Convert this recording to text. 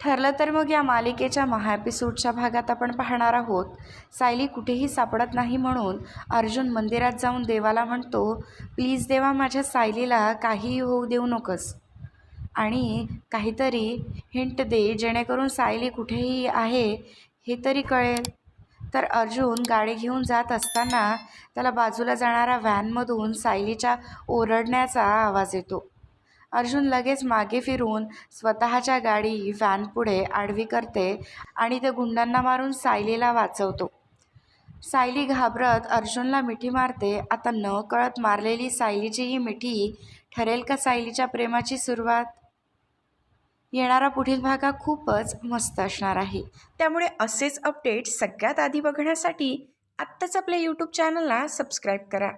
ठरलं तर मग या मालिकेच्या महाएपिसोडच्या भागात आपण पाहणार आहोत. सायली कुठेही सापडत नाही म्हणून अर्जुन मंदिरात जाऊन देवाला म्हणतो प्लीज देवा माझ्या सायलीला काहीही होऊ देऊ नकोस. आणि काहीतरी हिंट दे जेणेकरून सायली कुठेही आहे हे तरी कळेल. तर अर्जुन गाडी घेऊन जात असताना त्याला बाजूला जाणाऱ्या व्हॅनमधून सायलीच्या ओरडण्याचा आवाज येतो. अर्जुन लगेच मागे फिरून स्वतःच्या गाडी व्हॅनपुढे आडवी करते आणि ते गुंडांना मारून सायलीला वाचवतो. सायली घाबरत अर्जुनला मिठी मारते. आता न कळत मारलेली सायलीची ही मिठी ठरेल का सायलीच्या प्रेमाची सुरुवात? येणारा पुढील भाग हा खूपच मस्त असणार आहे. त्यामुळे असेच अपडेट सगळ्यात आधी बघण्यासाठी आत्ताच आपल्या यूट्यूब चॅनलला सबस्क्राईब करा.